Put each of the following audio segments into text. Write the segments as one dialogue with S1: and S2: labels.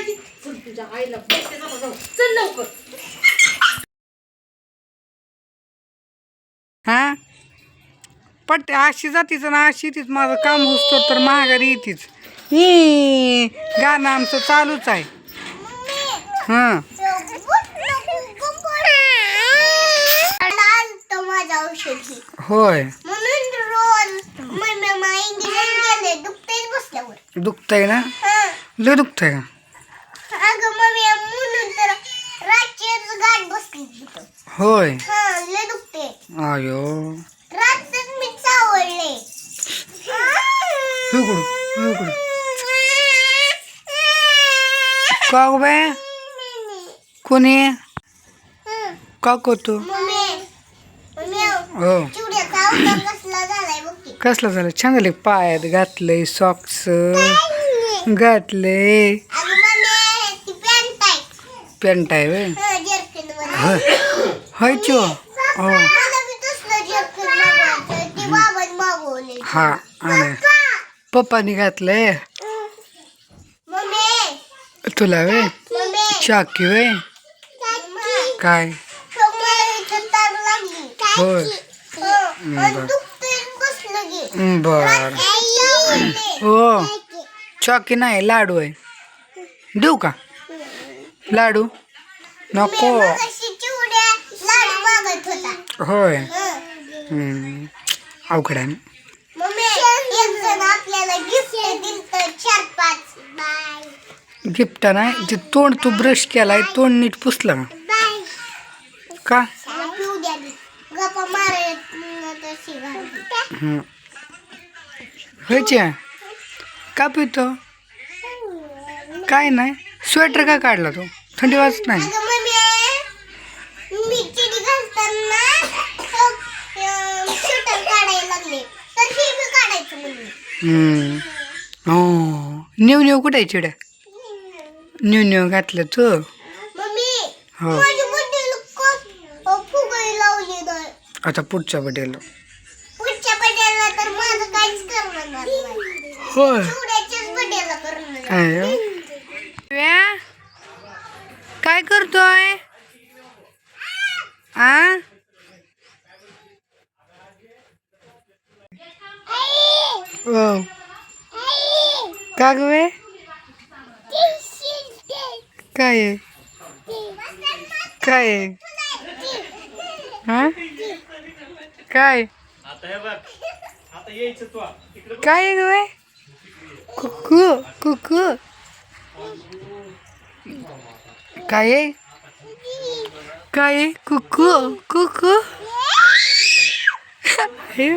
S1: बोलायची चल तुझ्या आईला जाऊ जाऊ. चल लवकर.
S2: हा? पट अशी जातीच ना अशी तीच. माझं काम होतो तर महागारी येतीच. ही गाणं आमचं चालूच आहे. हां.
S3: माझ्या औषधी
S2: होय.
S3: म्हणून रोज मम्मी मा इंग्लिश गेले दुखतेच बसल्यावर.
S2: दुखतंय ना?
S3: हं.
S2: लय दुखतंय का
S3: अगं मम्मी म्हणून तर रातचीच गाठ बसली तिथं
S2: होय.
S3: हा लय दुखते
S2: आयो
S3: मी चावळले.
S2: का गो बाय कोणी? का करतो
S3: मम्मी. मम्मी
S2: हो.
S3: चिवड्याचा अवतार कसला झालाय बघ की.
S2: कसलं झालं छान झाले पायात घातलंय सॉक्स घातलंय.
S3: अगं मम्मी ती पॅन्ट आहे.
S2: पॅन्ट आहे वे
S3: हं, जर्किनमध्ये
S2: होय चो हो हा आणि. पप्पानी
S3: मम्मी!
S2: तुला वे चाकी वे काय? होय. बर. हो. चाकी! नाही लाडू आहे. देऊ का? लाडू? नको
S3: मगाशी चिवड्या लाडू मागत होता
S2: होय. हम्म. अवघड आहे ना.
S3: मम्मी एक जण आपल्याला गिफ्ट दिल तर चार पाच. बाय
S2: गिफ्ट नाही ते तोंड तू ब्रश केलाय तोंड नीट पुसलं का?
S3: बाय
S2: का?
S3: पिऊ द्या गप्पा मारत तशी घालते.
S2: हम्म. होयचे का पितो? काय नाही. स्वेटर का काढला तो? थंडी वाजत नाही
S3: अगं मम्मी मी चिडी घालताना शूटर काढायला लागले तर हे बी काढायचं म्हणून.
S2: हम्म. हो. न्यू न्यू कुठे चिड्या? न्यू न्यू घातलं तू.
S3: मम्मी
S2: हो.
S3: माझी बड्डेला फुगडी लावली तर
S2: आता पुढच्या बड्डेला.
S3: पुढच्या बड्डेला तर माझं काहीच करणार नाही.
S2: होय.
S3: चिवड्याच्याच बड्डेला करणार
S2: काय हो? व्या? काय करतोय आ हो का ग वे काय आहे? काय आहे? हा? काय? काय आहे ग वे कुकू कुकू. काय आहे? काय कुकू कुकू. हे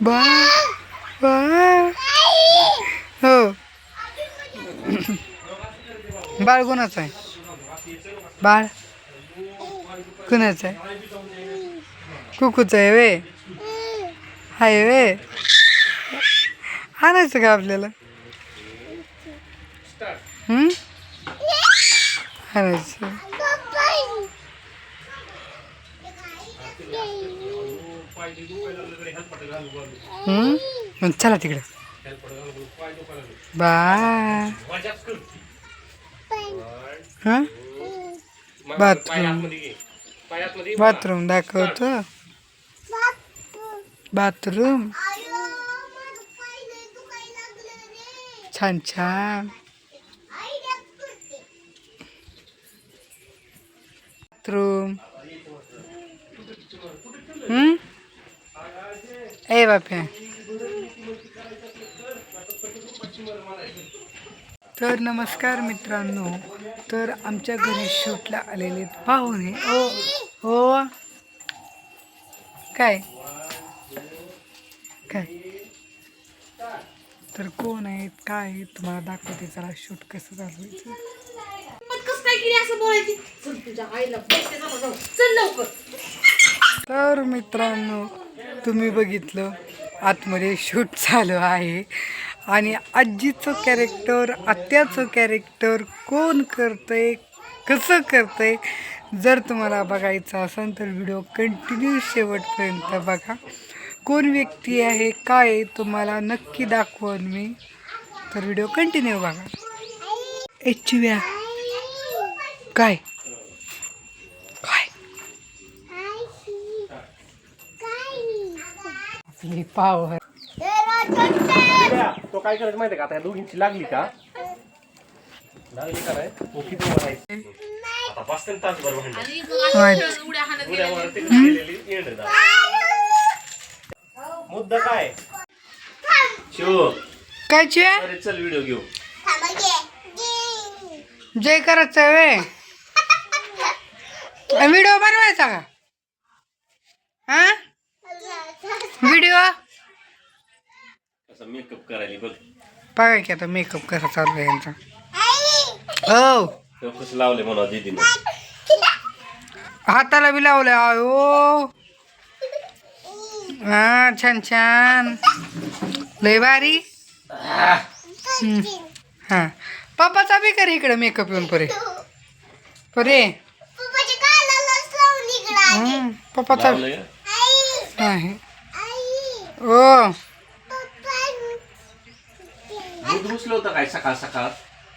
S2: बाळ बाळ. हो. बाळ कोणाचं आहे. बाळ कुणाचं आहे? कुकूचं आहे वे. आहे वे. आणायचं का आपल्याला? आणायचं. मग चला तिकडं. बा हां? बाथरूम. बाथरूम दाखवतो. बाथरूम. छान छान. बाथरूम. हम्म? ए बाप्या. तर नमस्कार मित्रांनो तर आमच्या घरी शूटला आलेले पाहुणे. हो हो. काय? काय? तर कोण आहेत काय आहेत तुम्हाला दाखवते. जरा शूट कसं चालवायचं?
S1: चल चल
S2: तर मित्रांनो तुम्ही बघितलं आतमध्ये शूट चालू आहे. आणि आजीचं कॅरेक्टर आत्याचं कॅरेक्टर कोण करतंय कसं करतंय जर तुम्हाला बघायचं असेल तर व्हिडिओ कंटिन्यू शेवटपर्यंत बघा. कोण व्यक्ती आहे काय तुम्हाला नक्की दाखवून मी. तर व्हिडिओ कंटिन्यू बघा. ए चिव्या काय? काय आपली पावर
S4: तो काय करायचं माहिती का? आता या दोघींची लागली का? लागली का नाही? तो किती आता गेलेली येड आहे दादा. मुद्दा काय? शिव.
S2: काय
S4: अरे चल व्हिडिओ घेऊ.
S2: जय करायचं वे. व्हिडिओ बनवायचा का? हा? व्हिडिओ
S4: कसं मेकअप करायली बघ.
S2: बघा की आता मेकअप कसा चालू आहे यांचा. हो.
S4: तो कसं लावले म्हणा दीदीने.
S2: हाताला बी लावलं आयो. हा छान छान. लय भारी. हा. पप्पाचा बी कर इकडे मेकअप येऊन परे. परे.
S3: पप्पाच्या कानालाच लावून इकडं आली.
S2: हं, पप्पाचा
S4: लावलंय
S2: आहे
S3: आई,
S2: ओ.
S4: दूध उचलं होतं काय सकाळ सकाळ?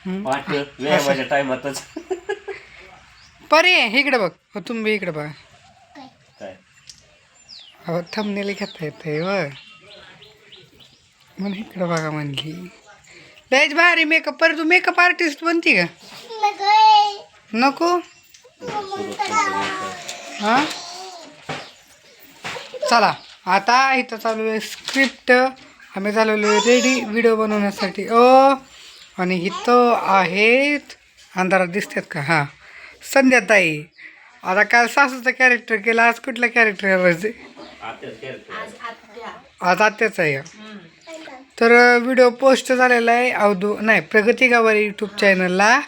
S2: हं.
S4: पाठ व्यायामाच्या टायमातच.
S2: परे इकडे बघ. हो तुम्ही इकडे बघा.
S4: काय?
S2: अहो थंबनेल घेता येते व. म्हणून इकडे बघा म्हणली लयच भारी मेकअप पर तू मेकअप आर्टिस्ट बनती का. नको. हा? चला. आता इथं चालू आहे स्क्रिप्ट आम्ही झालेलो रेडी व्हिडिओ बनवण्यासाठी. ओ आणि इथं आहेत अंधारात दिसतात का? हां. संध्याताई आता काल सासूचं कॅरेक्टर केलं आज कुठलं कॅरेक्टर करायचं
S1: आज
S2: आत्याचं आहे. तर व्हिडिओ पोस्ट झालेला आहे अवधू नाही प्रगती गावारी यूट्यूब चॅनलला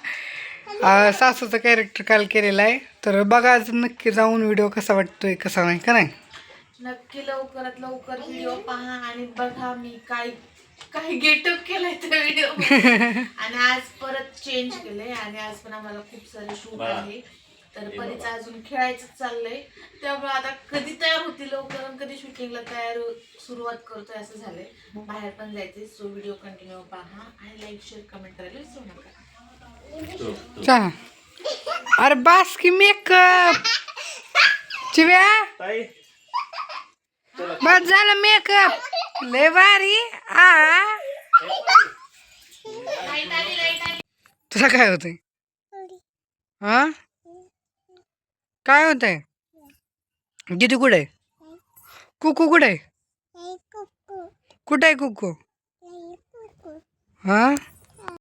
S2: सासूचं कॅरेक्टर काल केलेलं आहे. तर बघा आज नक्की जाऊन व्हिडिओ कसा वाटतोय कसा नाही का नाही?
S1: नक्की लवकरात लवकर व्हिडिओ पहा आणि बघा मी काय काय गेटअप केलंय त्या व्हिडिओ आणि आज परत चेंज केलंय आणि आज पण आम्हाला खूप सारे शूट. आहे. तर परीचं अजून खेळायचं चाललंय. त्यामुळे आता कधी तयार होती लवकर आणि कधी शूटिंगला तयार सुरुवात करतोय असं झालंय. बाहेर पण जायचंय सो व्हिडिओ कंटिन्यू पहा आणि लाईक शेअर कमेंट करायला विसरू नका.
S2: अरे बास की मेकअप चिव्या.
S4: ताई.
S2: बस झालं मेकअप लय भारी आ? तुला काय होतंय? हा काय होतंय? किती कुठे? आहे कुकू. कुठे. कुठे
S3: कुकू.
S2: हा